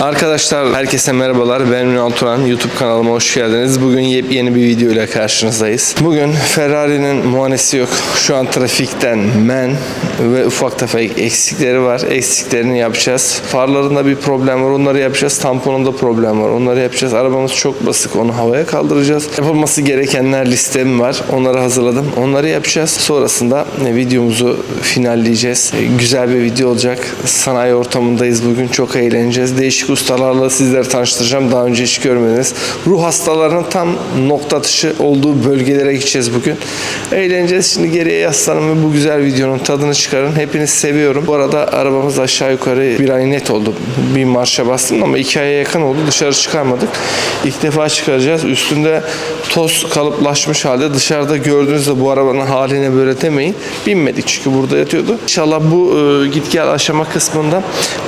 Arkadaşlar herkese merhabalar. Ben Ünal Turan. YouTube kanalıma hoş geldiniz. Bugün yepyeni bir video ile karşınızdayız. Bugün Ferrari'nin muhanesi yok. Şu an trafikten men ve ufak tefek eksikleri var. Eksiklerini yapacağız. Farlarında bir problem var. Onları yapacağız. Tamponunda problem var. Onları yapacağız. Arabamız çok basık. Onu havaya kaldıracağız. Yapılması gerekenler listem var. Onları hazırladım. Onları yapacağız. Sonrasında e, videomuzu finalleyeceğiz. E, Güzel bir video olacak. Sanayi ortamındayız bugün. Çok eğleneceğiz. Değişik ustalarla sizleri tanıştıracağım. Daha önce hiç görmediniz. Ruh hastalarının tam nokta atışı olduğu bölgelere gideceğiz bugün. Eğleneceğiz. Şimdi geriye yaslanın ve bu güzel videonun tadını çıkarın. Hepinizi seviyorum. Bu arada arabamız aşağı yukarı bir ay net oldu. Bir marşa bastım ama iki aya yakın oldu. Dışarı çıkarmadık. İlk defa çıkaracağız. Üstünde toz kalıplaşmış halde. Dışarıda gördüğünüzde bu arabanın haline böyle demeyin. Binmedik çünkü burada yatıyordu. İnşallah bu e, git gel aşama kısmında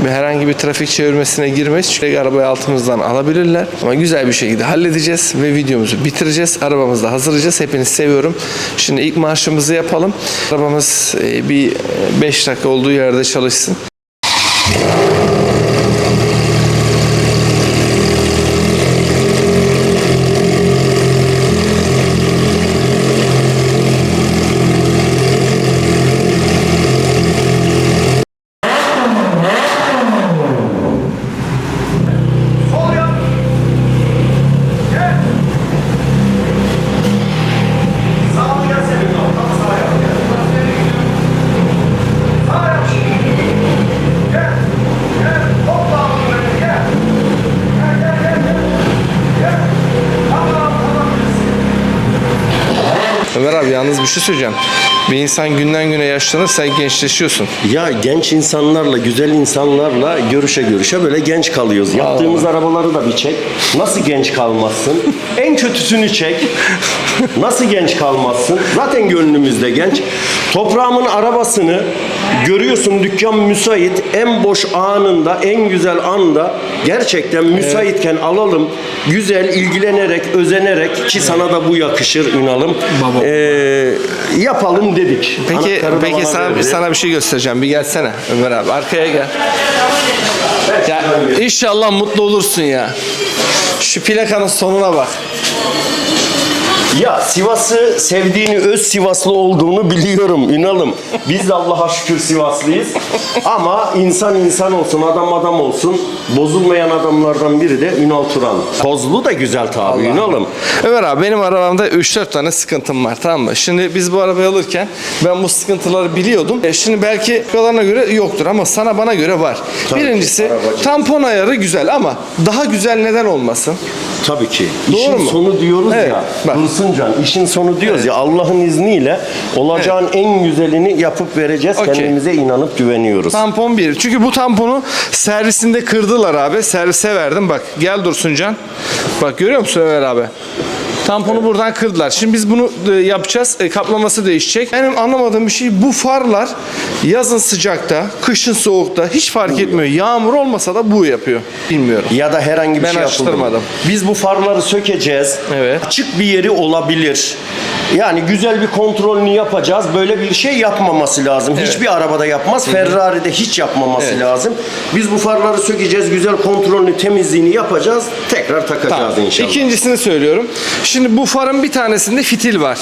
herhangi bir trafik çevirmesine girmeyiz. Çünkü arabayı altımızdan alabilirler. Ama güzel bir şekilde halledeceğiz ve videomuzu bitireceğiz. Arabamızı da hazırlayacağız. Hepinizi seviyorum. Şimdi ilk marşımızı yapalım. Arabamız e, bir 5 dakika olduğu yerde çalışsın. Sol yap. Gel. Sağa gel senin o. Tam sağa yap. Sağa yap. Gel. Gel. Hopla abi böyle gel. Gel gel gel gel. Gel. Tamam tamam. Ömer abi yalnız bir şey. Bir insan günden güne yaşlanır sen gençleşiyorsun. Ya genç insanlarla, güzel insanlarla görüşe görüşe böyle genç kalıyoruz. Yaptığımız arabaları da bir çek. Nasıl genç kalmazsın? en kötüsünü çek. Nasıl genç kalmazsın? Zaten gönlümüzde genç. Toprağımın arabasını görüyorsun dükkan müsait. En boş anında, en güzel anda gerçekten müsaitken alalım. Güzel, ilgilenerek, özenerek ki sana da bu yakışır Ünal'ım. Ee, yapalım dedik. Peki Anahtarı peki sana verdi. sana bir şey göstereceğim. Bir gelsene Ömer abi arkaya gel. Ya inşallah mutlu olursun ya. Şu plakanın sonuna bak. Ya Sivas'ı sevdiğini, öz Sivaslı olduğunu biliyorum Ünal'ım. Biz de Allah'a şükür Sivaslıyız. Ama insan insan olsun, adam adam olsun. Bozulmayan adamlardan biri de Ünal Turan. Tozlu da güzel tabi Ünal'ım. Ömer abi benim arabamda 3-4 tane sıkıntım var tamam mı? Şimdi biz bu arabayı alırken ben bu sıkıntıları biliyordum. E şimdi belki kalarına göre yoktur ama sana bana göre var. Tabii ki, Birincisi arabacı. tampon ayarı güzel ama daha güzel neden olmasın? Tabii ki. Doğru işin mu? sonu diyoruz Evet, ya. bak. Dursuncan, işin sonu diyoruz ya. Allah'ın izniyle olacağın en güzelini yapıp vereceğiz. Okey. Kendimize inanıp güveniyoruz. Tampon bir. Çünkü bu tamponu servisinde kırdılar abi. Servise verdim. Bak gel Dursuncan. Bak görüyor musun Ömer abi? Tamponu buradan kırdılar. Şimdi biz bunu e, yapacağız. E, kaplaması değişecek. Benim anlamadığım bir şey bu farlar yazın sıcakta, kışın soğukta hiç fark etmiyor. Yağmur olmasa da bu yapıyor. Bilmiyorum. ya da herhangi bir Ben şey yapıldı mı? açtırmadım. Biz bu farları sökeceğiz. Evet. Açık bir yeri olabilir. Yani güzel bir kontrolünü yapacağız. Böyle bir şey yapmaması lazım. Hiçbir arabada yapmaz. Ferrari'de hiç yapmaması Evet. lazım. Biz bu farları sökeceğiz. Güzel kontrolünü, temizliğini yapacağız. Tekrar takacağız Tamam. inşallah. İkincisini söylüyorum. Şimdi bu farın bir tanesinde fitil var.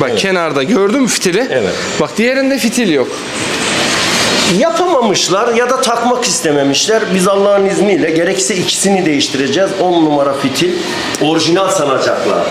Bak kenarda gördün mü fitili? Evet. Bak diğerinde fitil yok. Yapamamışlar ya da takmak istememişler. Biz Allah'ın izniyle gerekirse ikisini değiştireceğiz. 10 numara fitil orijinal sanacaklar.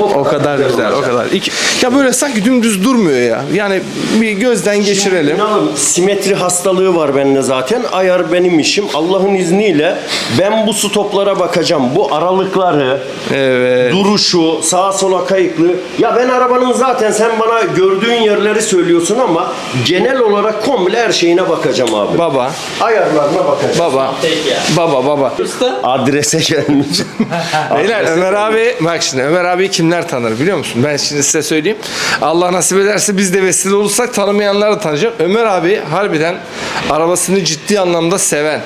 O kadar güzel, o olacak. kadar. İki, ya böyle sanki dümdüz durmuyor ya. Yani bir gözden geçirelim. İnanın simetri hastalığı var bende zaten. Ayar benim işim. Allah'ın izniyle ben bu stoplara bakacağım. Bu aralıkları, Evet. duruşu, sağa sola kayıklı. Ya ben arabanın zaten sen bana gördüğün yerleri söylüyorsun ama genel olarak komple her şeyine bakacağım abi. Baba, Ayarlarına bakacağım. baba, baba, baba. Adrese gelmiş. Beyler Ömer abi, bak şimdi Ömer abi kimler tanır biliyor musun? Ben şimdi size söyleyeyim. Allah nasip ederse biz de vesile olursak tanımayanlar da tanıyacak. Ömer abi harbiden arabasını ciddi anlamda seven,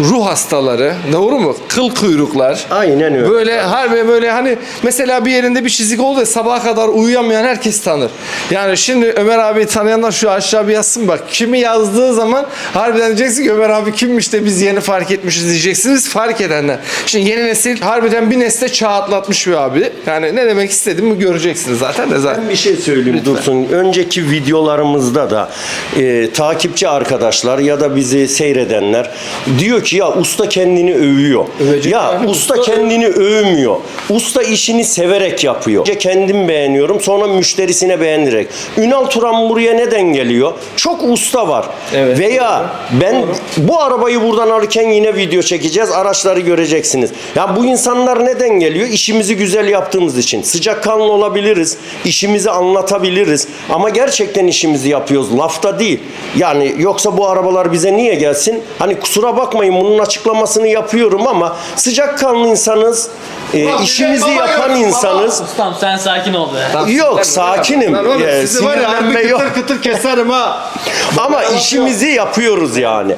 ruh hastaları, Doğru mu? Kıl kuyruklar. Aynen öyle. Böyle harbi böyle hani mesela bir yerinde bir çizik oldu ya sabaha kadar uyuyamayan herkes tanır. Yani şimdi Ömer abi tanıyanlar şu aşağı bir yazsın bak. Kimi yazdığı zaman harbiden diyeceksin ki Ömer abi kimmiş de biz yeni fark etmişiz diyeceksiniz fark edenler. Şimdi yeni nesil harbiden bir nesle çağ atlatmış bir abi. Yani ne demek istediğimi göreceksiniz zaten de zaten. Ben bir şey söyleyeyim Dursun. Önceki videolarımızda da e, takipçi arkadaşlar ya da bizi seyredenler diyor ki ya usta kendini övüyor. Övecek ya yani. usta kendini övmüyor. Usta işini severek yapıyor. Önce kendim beğeniyorum sonra müşterisine beğendirerek. Ünal Turan buraya neden geliyor? Çok usta var. Evet. Veya ben bu arabayı buradan alırken yine video çekeceğiz. Araçları göreceksiniz. Ya bu insanlar neden geliyor? İşimizi güzel yaptığımız için. Sıcakkanlı olabiliriz. işimizi anlatabiliriz. Ama gerçekten işimizi yapıyoruz. Lafta değil. Yani yoksa bu arabalar bize niye gelsin? Hani kusura bakmayın bunun açıklamasını yapıyorum ama sıcakkanlı insanız. e, Ulan işimizi bize baba yapan yok, insanız. Ustam sen sakin ol be. Yok sakinim. Lan oğlum, Ee, sizi var ya harbi sinirlenme yok. kıtır kıtır keserim ha. Ama işimizi yapıyoruz yani.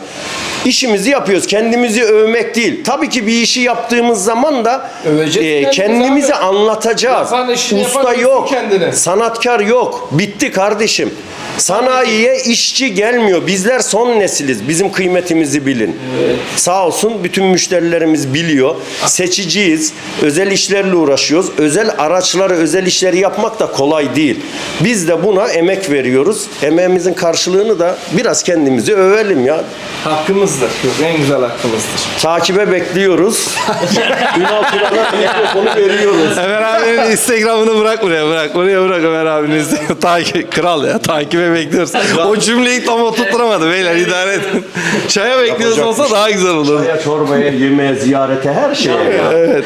İşimizi yapıyoruz. Kendimizi övmek değil. Tabii ki bir işi yaptığımız zaman da Öveceğiz e, kendimizi kendimizi abi. anlatacağız. Yapan işini Usta yapan yok. kendine. Sanatkar yok. Bitti kardeşim. Sanayiye işçi gelmiyor. Bizler son nesiliz. Bizim kıymetimizi bilin. Sağ olsun bütün müşterilerimiz biliyor. Seçiciyiz. Özel işlerle uğraşıyoruz. Özel araçları, özel işleri yapmak da kolay değil. Biz de buna emek veriyoruz. Emeğimizin karşılığını da biraz kendimizi övelim ya. Hakkımızdır. Yok, en güzel hakkımızdır. Takibe bekliyoruz. Ünal Turan'a mikrofonu veriyoruz. Ömer abinin Instagram'ını bırak buraya bırak. Oraya bırak Ömer abinin. Takip, kral ya takibe bekliyoruz. o cümleyi tam oturtturamadı beyler idare edin. Çaya bekliyoruz olsa bir şey daha güzel olur. Çaya, çorbaya, yemeğe, ziyarete her şeye ya. Evet.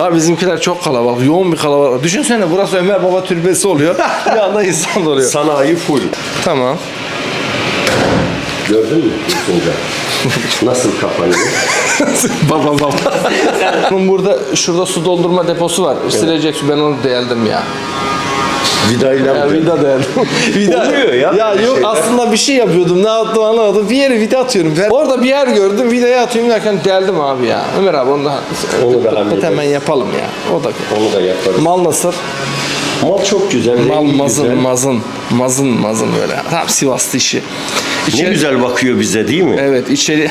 Abi bizimkiler çok kalabalık. Yoğun bir kalabalık. Düşünsene burası Ömer Baba türbesi oluyor. bir anda insan oluyor. Sanayi full. Tamam. Gördün mü? Tuncay? Nasıl kapanıyor? baba baba. Bunun burada şurada su doldurma deposu var. Silecek su ben onu deldim ya. Vidayla Ya vida deldim. vida. Oluyor ya Ya yok şeyler. aslında bir şey yapıyordum. Ne yaptım anlamadım. Bir yere vida atıyorum. Ben orada bir yer gördüm. Vidayı atıyorum derken deldim abi ya. Ömer abi onu da Onu da hemen yapalım ya. O da Onu da yaparız. Mal nasıl? Mal çok güzel. Mal mazın güzel. mazın. Mazın mazın böyle. Tam Sivaslı işi. Ne İçeri- güzel bakıyor bize değil mi? Evet içeri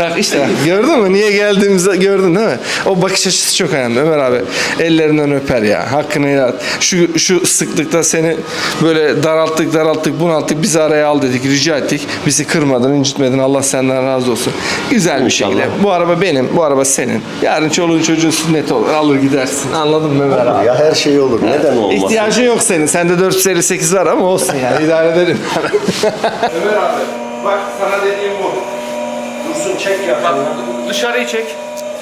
bak işte bak, gördün mü niye geldiğimizi gördün değil mi? O bakış açısı çok önemli Ömer abi. Ellerinden öper ya. Hakkını helal. Şu şu sıklıkta seni böyle daralttık daralttık bunalttık bizi araya al dedik rica ettik. Bizi kırmadın incitmedin Allah senden razı olsun. Güzel bir şekilde. Bu araba benim bu araba senin. Yarın çoluğun çocuğun sünneti olur alır gidersin. Anladın mı Ömer abi? Ya her şey olur. Neden olmasın? İhtiyacın yok senin. Sende 458 var ama olsun yani idare edelim. Ömer abi bak sana dediğim bu. Çek ya. Bak dışarıyı çek.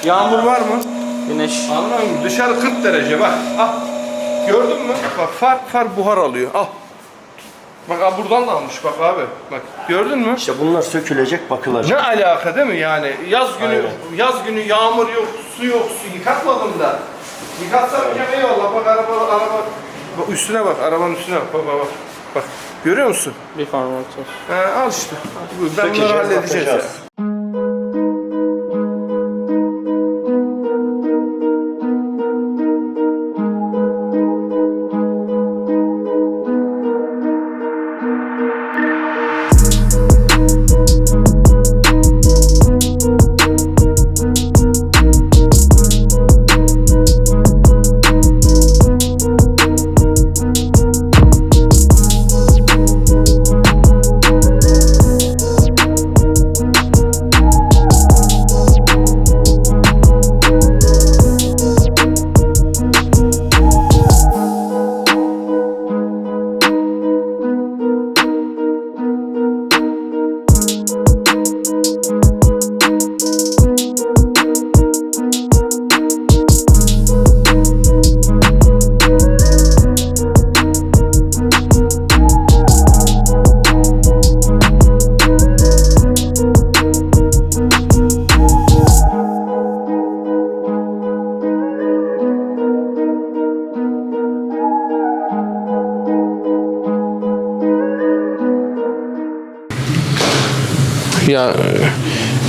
Yağmur var mı? Güneş. Anladın mı? Dışarı 40 derece bak. Al. Gördün mü? Bak far far buhar alıyor. Al. Bak abi buradan da almış bak abi. Bak gördün mü? İşte bunlar sökülecek bakılacak. Ne alaka değil mi yani? Yaz günü Aynen. yaz günü yağmur yok, su yok, su yıkatmadım da. Yıkatsam evet. eyvallah bak araba araba bak üstüne bak arabanın üstüne bak bak bak. bak. Bak görüyor musun? Bir formatör. Ha, al işte. Ben bunları halledeceğiz bakacağız. Ya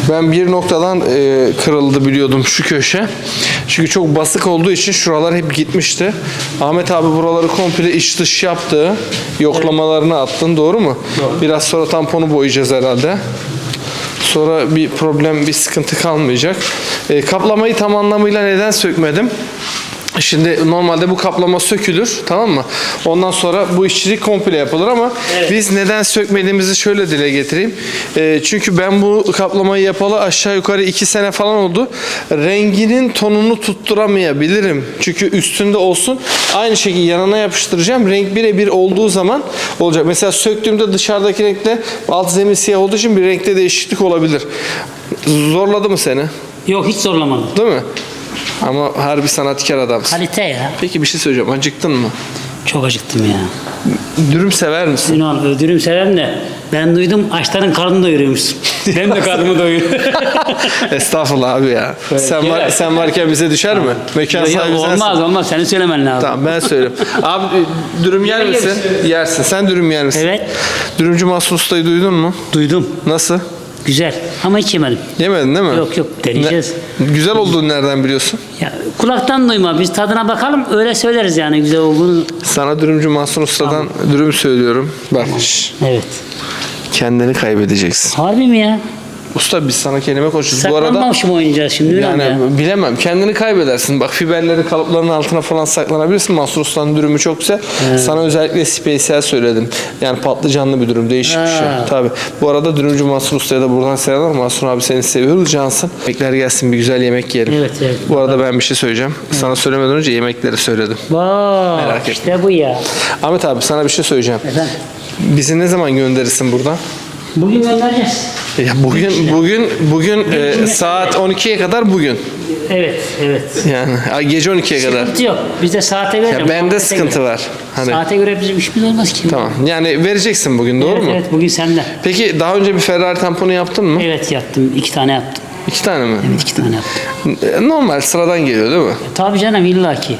Ben bir noktadan e, kırıldı biliyordum şu köşe. Çünkü çok basık olduğu için şuralar hep gitmişti. Ahmet abi buraları komple iç dış yaptı. Yoklamalarını attın doğru mu? Biraz sonra tamponu boyayacağız herhalde. Sonra bir problem, bir sıkıntı kalmayacak. E, kaplamayı tam anlamıyla neden sökmedim? Şimdi normalde bu kaplama sökülür tamam mı? Ondan sonra bu işçilik komple yapılır ama biz neden sökmediğimizi şöyle dile getireyim. E, çünkü ben bu kaplamayı yapalı aşağı yukarı 2 sene falan oldu. Renginin tonunu tutturamayabilirim. Çünkü üstünde olsun. Aynı şekilde yanına yapıştıracağım. Renk birebir olduğu zaman olacak. Mesela söktüğümde dışarıdaki renkle alt zemin siyah olduğu için bir renkte değişiklik olabilir. Zorladı mı seni? Yok hiç zorlamadım. Değil mi? Ama harbi sanatkar adamsın. Kalite ya. Peki bir şey söyleyeceğim. Acıktın mı? Çok acıktım ya. Dürüm sever misin? Ünal öldürüm severim de ben duydum açların karnını doyuruyormuşsun. ben de karnımı doyuruyorum. Estağfurullah abi ya. Sen var, sen varken bize düşer mi? Mekan Yok, sahibi sensin. olmaz olmaz senin söylemen lazım. Tamam ben söyleyeyim. Abi e, dürüm yer misin? Yersin. Sen dürüm yer misin? Evet. Dürümcü Mahsun Usta'yı duydun mu? Duydum. Nasıl? Güzel ama hiç yemedim. Yemedin değil mi? Yok, yok, deneyeceğiz. Ne- güzel olduğunu nereden biliyorsun? Ya, kulaktan duyma biz tadına bakalım öyle söyleriz yani güzel olduğunu. Sana dürümcü Mahsun Usta'dan dürüm söylüyorum. Bak şş, Evet. kendini kaybedeceksin. Harbi mi ya? Usta biz sana kelime konuşuyoruz. Bu arada Saklanmamış mı oynayacağız şimdi Yani ya? bilemem. Kendini kaybedersin. Bak fiberleri kalıpların altına falan saklanabilirsin. Mahsur Usta'nın dürümü çok güzel. Sana özellikle spesiyel söyledim. Yani patlıcanlı bir dürüm. Değişik bir şey. Ha. Tabii. Bu arada dürümcü Mahsur Usta'ya da buradan selamlar. Mahsur abi seni seviyoruz. Cansın. Yemekler gelsin. Bir güzel yemek yiyelim. Evet, evet. Bu arada ben bir şey söyleyeceğim. Sana söylemeden önce yemekleri söyledim. Vay Merak etme. işte bu ya. Ahmet abi sana bir şey söyleyeceğim. Efendim? Bizi ne zaman gönderirsin buradan? Bugün göndereceğiz. Ya bugün bugün bugün e, saat 12'ye kadar bugün. Evet, evet. Yani ay, gece 12'ye kadar. Sıkıntı yok. Bizde saate göre. Ya bende muhabbete sıkıntı göre. var. Hani Saate göre bizim işimiz olmaz ki. Tamam. Yani vereceksin bugün doğru evet, mu? Evet, bugün sende. Peki daha önce bir Ferrari tamponu yaptın mı? Evet yaptım. iki tane yaptım. İki tane mi? Evet, iki tane yaptım. E, Normal sıradan geliyor değil mi? Tabii canım illaki.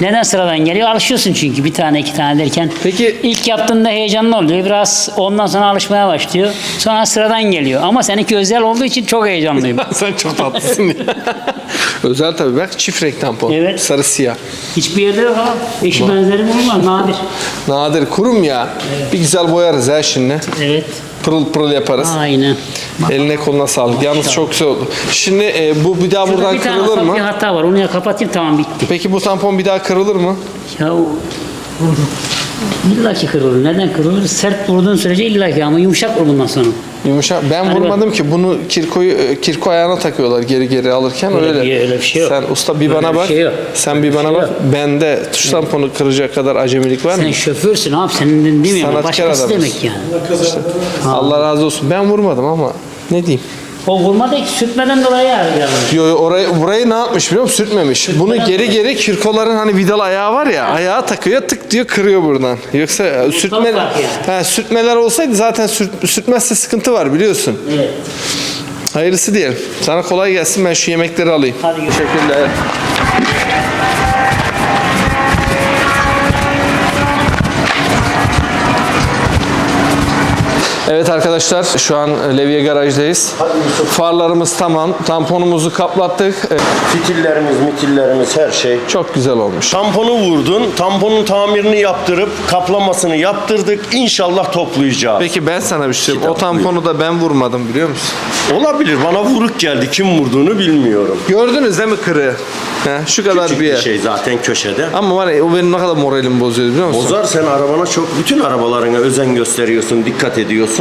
Neden sıradan geliyor? Alışıyorsun çünkü bir tane iki tane derken. Peki- ilk yaptığında heyecanlı oluyor. Biraz ondan sonra alışmaya başlıyor. Sonra sıradan geliyor. Ama seninki özel olduğu için çok heyecanlıyım. Sen çok tatlısın ya. Özel tabii bak çift renk tampon. Evet. Sarı siyah. Hiçbir yerde yok ha. Eşi benzeri olmaz. Nadir. Nadir kurum ya. Bir güzel boyarız ha şimdi. Evet. Pırıl pırıl yaparız. Aynen. Eline koluna sağlık. Yalnız çok güzel oldu. Şimdi e, bu bir daha Şurada buradan bir tane kırılır ufak mı? bir hata var. Onu ya kapatayım tamam bitti. Peki bu tampon bir daha kırılır mı? Ya o- İlla ki kırılır. Neden kırılır? Sert vurduğun sürece illa ki ama yumuşak vur bundan sonra. Yumuşak. Ben Hani vurmadım ki. Bunu kirkoyu e, kirko ayağına takıyorlar geri geri alırken Öyle öyle. bir- öyle bir şey yok. Sen usta bir Öyle bana bir bak. şey yok. Sen bir bana şey bak. yok. Bende tuş tamponu kıracak kadar acemilik var mı? Sen şoförsün abi senin de değil mi? yani? Sanatkar Başkası adamız. demek yani. Allah razı olsun. Ben vurmadım ama ne diyeyim? O vurma da sürtmeden dolayı yani. Yo, orayı, burayı ne yapmış biliyor musun? Sürtmemiş. Bunu geri geri kirkoların hani vidalı ayağı var ya ayağı takıyor tık diyor kırıyor buradan. Yoksa e, sürtme, farkı yani. ha, sürtmeler olsaydı zaten sürt, sürtmezse sıkıntı var biliyorsun. Evet. Hayırlısı diyelim. Sana kolay gelsin ben şu yemekleri alayım. Hadi görüşürüz. Teşekkürler. Evet arkadaşlar şu an Levye garajdayız. Farlarımız tamam. Tamponumuzu kaplattık. Ee, Fitillerimiz, mitillerimiz her şey. Çok güzel olmuş. Tamponu vurdun. Tamponun tamirini yaptırıp kaplamasını yaptırdık. İnşallah toplayacağız. Peki ben sana bir şey söyleyeyim. O tamponu da ben vurmadım biliyor musun? Olabilir. Bana vuruk geldi. Kim vurduğunu bilmiyorum. Gördünüz değil mi kırığı? He, şu kadar Küçük bir bir yer. şey zaten köşede. Ama var ya o benim ne kadar moralimi bozuyor biliyor musun? Bozar sen arabana çok bütün arabalarına özen gösteriyorsun, dikkat ediyorsun.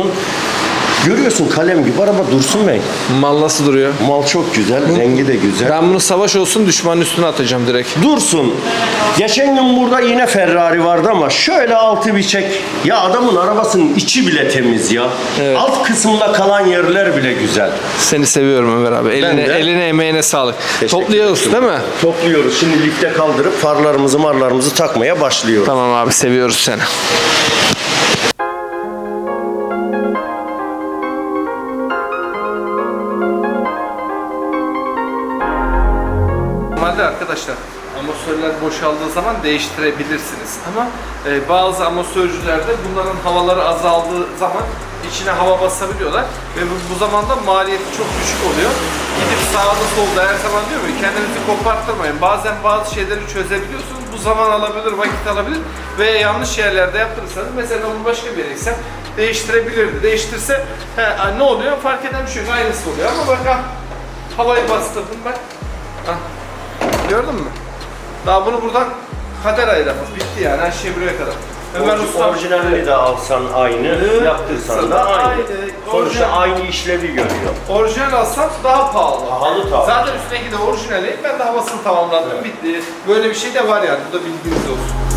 Görüyorsun kalem gibi araba Dursun Bey. Mal nasıl duruyor? Mal çok güzel, rengi de güzel. Ben bunu savaş olsun düşmanın üstüne atacağım direkt. Dursun. Geçen gün burada yine Ferrari vardı ama şöyle altı bir çek. Ya adamın arabasının içi bile temiz ya. Alt kısımda kalan yerler bile güzel. Seni seviyorum Ömer abi. Eline, de. eline emeğine sağlık. Teşekkür Topluyoruz ederim. değil mi? Topluyoruz. Şimdi lifte kaldırıp farlarımızı marlarımızı takmaya başlıyoruz. Tamam abi seviyoruz seni. Boşaldığı zaman değiştirebilirsiniz. Ama e, bazı amortisörcülerde bunların havaları azaldığı zaman içine hava basabiliyorlar ve bu, bu zamanda maliyeti çok düşük oluyor. Gidip sağda solda her zaman diyor mu kendinizi koparttırmayın. Bazen bazı şeyleri çözebiliyorsunuz. Bu zaman alabilir, vakit alabilir ve yanlış yerlerde yaptırırsanız mesela bunu başka bir yere değiştirebilirdi. Değiştirse he, ne oluyor? Fark eden bir şey yok. Aynısı oluyor ama bak ha, havayı bastırdım bak. Ha. Gördün mü? Daha bunu buradan kader ayıramaz. Bitti yani her şey buraya kadar. Ömer Usta Orijinalini de alsan aynı, yaptırsan da aynı. Aynı. Sonuçta Orijinal. aynı işlevi görüyor. orijinal alsam daha pahalı. Pahalı tabii. Zaten üstündeki de orijinali. Ben de havasını tamamladım. Bitti. Böyle bir şey de var yani. Bu da bilginiz olsun.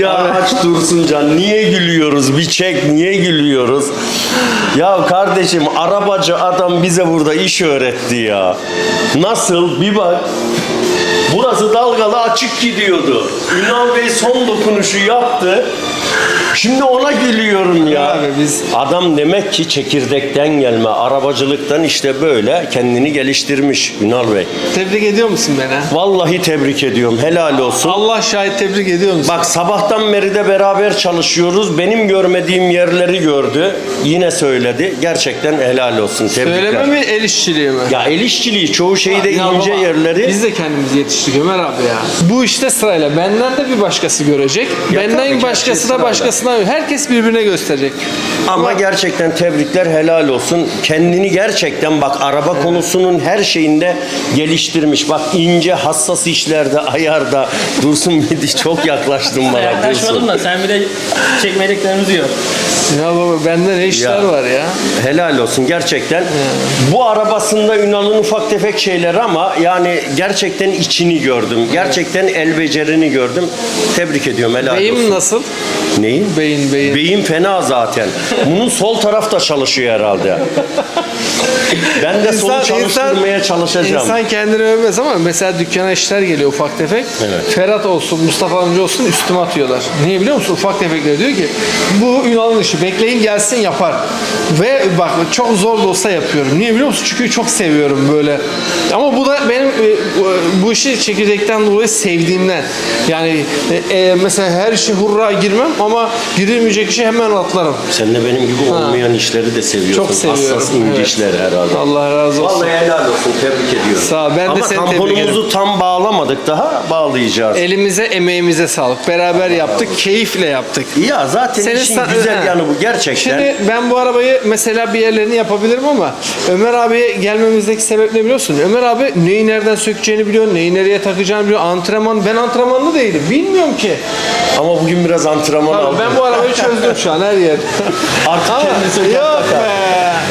Ya aç dursun can. Niye gülüyoruz? Bir çek niye gülüyoruz? Ya kardeşim arabacı adam bize burada iş öğretti ya. Nasıl? Bir bak. Burası dalgalı açık gidiyordu. Ünal Bey son dokunuşu yaptı. Şimdi ona gülüyorum ya. Abi biz- Adam demek ki çekirdekten gelme, arabacılıktan işte böyle kendini geliştirmiş Ünal Bey. Tebrik ediyor musun beni? Vallahi tebrik ediyorum. Helal olsun. Allah şahit tebrik ediyor musun? Bak sabahtan beri de beraber çalışıyoruz. Benim görmediğim yerleri gördü. Yine söyledi. Gerçekten helal olsun. Tebrikler. Söyleme mi el işçiliği mi? Ya el işçiliği çoğu şeyde Ya ince baba, yerleri. Biz de kendimizi yetiştirdik Ömer abi ya. Bu işte sırayla benden de bir başkası görecek. Ya tabii benden ki, başkası da başkasına herkes birbirine gösterecek. Ama gerçekten tebrikler helal olsun. Kendini gerçekten bak araba konusunun her şeyinde geliştirmiş. Bak ince hassas işlerde ayarda Dursun Medi çok yaklaştın bana Yaklaşmadım Dursun. da sen bir de çekmediklerimizi gör. Ya baba bende ne işler Ya. var ya. Helal olsun gerçekten. Bu arabasında Ünal'ın ufak tefek şeyleri ama yani gerçekten içini gördüm. Gerçekten el becerini gördüm. Tebrik ediyorum helal Beyim olsun. nasıl? Neyin? Beyin beyin. Beyin fena zaten. Bunun sol taraf da çalışıyor herhalde. Ben de solu çalıştırmaya çalışacağım. İnsan kendini övmez ama mesela dükkana işler geliyor ufak tefek. Evet. Ferhat olsun, Mustafa amca olsun üstüme atıyorlar. Niye biliyor musun? Ufak tefekler diyor ki bu Ünal'ın işi bekleyin gelsin yapar. Ve bak çok zor da olsa yapıyorum. Niye biliyor musun? Çünkü çok seviyorum böyle. Ama bu da benim e, bu- bu işi çekirdekten dolayı sevdiğimden. Yani e, e, mesela her işe hurra girmem ama girilmeyecek işe hemen atlarım. Sen de benim gibi olmayan işleri de seviyorsun. Çok seviyorum, Hassas ince evet. işler herhalde. Allah razı olsun. Vallahi helal olsun. Tebrik ediyorum. Sağ ol, ben de Ama seni tebrik tamponumuzu tam bağlamadık daha. Bağlayacağız. Elimize, emeğimize sağlık. Beraber yaptık, keyifle yaptık. Ya zaten Senin işin sa- güzel Ha. yanı bu gerçekten. Şimdi ben bu arabayı mesela bir yerlerini yapabilirim ama Ömer abiye gelmemizdeki sebep ne biliyorsun? Ömer abi neyi nereden sökeceğini biliyor, neyi nereye takacağını biliyor. Antrenman, ben antrenmanlı değilim. Bilmiyorum ki. Ama bugün biraz antrenman Abi aldım. ben bu arabayı çözdüm şu an her yer. Artık ama kendi söker yok be.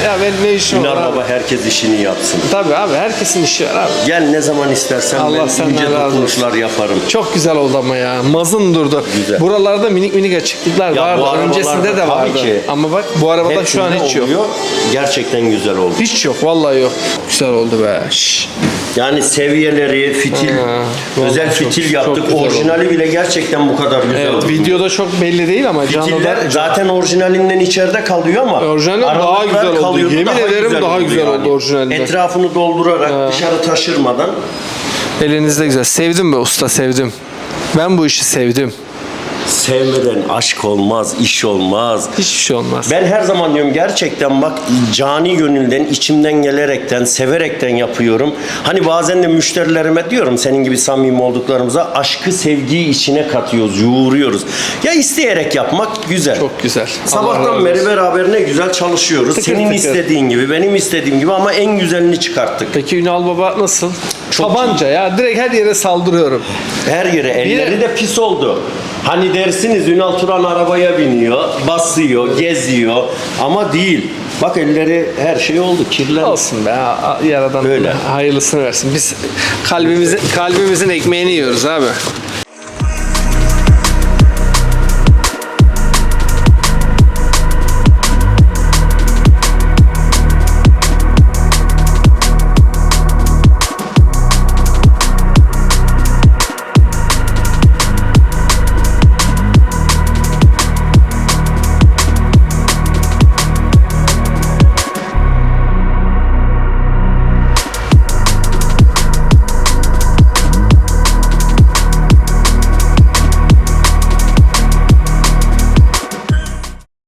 Ya benim ne işim var abi? Baba herkes işini yapsın. Tabii abi herkesin işi var abi. Gel ne zaman istersen Allah ben ince dokunuşlar yaparım. Çok güzel oldu ama ya. Mazın durdu. Güzel. Buralarda minik minik açıklıklar Ya vardı. Öncesinde de vardı. ki. Ama bak bu arabada şu an hiç yok. oluyor. Gerçekten güzel oldu. Hiç yok vallahi yok. Güzel oldu be. Şş. Yani seviyeleri, fitil, vallahi özel çok- fitil çok yaptık. güzel Orijinali bile gerçekten bu kadar güzel Evet, oldu. videoda çok belli değil ama canlıda Fitiller zaten orijinalinden içeride kalıyor ama Orijinalinden daha güzel oldu. Yemin ederim daha güzel oldu orijinalinden. Etrafını doldurarak dışarı taşırmadan elinizde güzel. Sevdim be usta sevdim. Ben bu işi sevdim. Sevmeden aşk olmaz, iş olmaz. Hiçbir şey olmaz. Ben her zaman diyorum gerçekten bak cani gönülden, içimden gelerekten, severekten yapıyorum. Hani bazen de müşterilerime diyorum senin gibi samimi olduklarımıza aşkı sevgiyi içine katıyoruz, yoğuruyoruz. Ya isteyerek yapmak güzel. Çok güzel. Allah razı Sabahtan olsun. beri beraber ne güzel çalışıyoruz. Tıkır Senin tıkır. istediğin gibi, benim istediğim gibi ama en güzelini çıkarttık. Peki Ünal Baba nasıl? Çok Tabanca ya. Direkt her yere saldırıyorum. Her yere elleri Bir- de pis oldu. Hani dersiniz Ünal Turan arabaya biniyor, basıyor, geziyor ama değil. Bak elleri her şey oldu. Kirler. Olsun be. Yaradan Öyle. hayırlısını versin. Biz kalbimizin kalbimizin ekmeğini yiyoruz abi.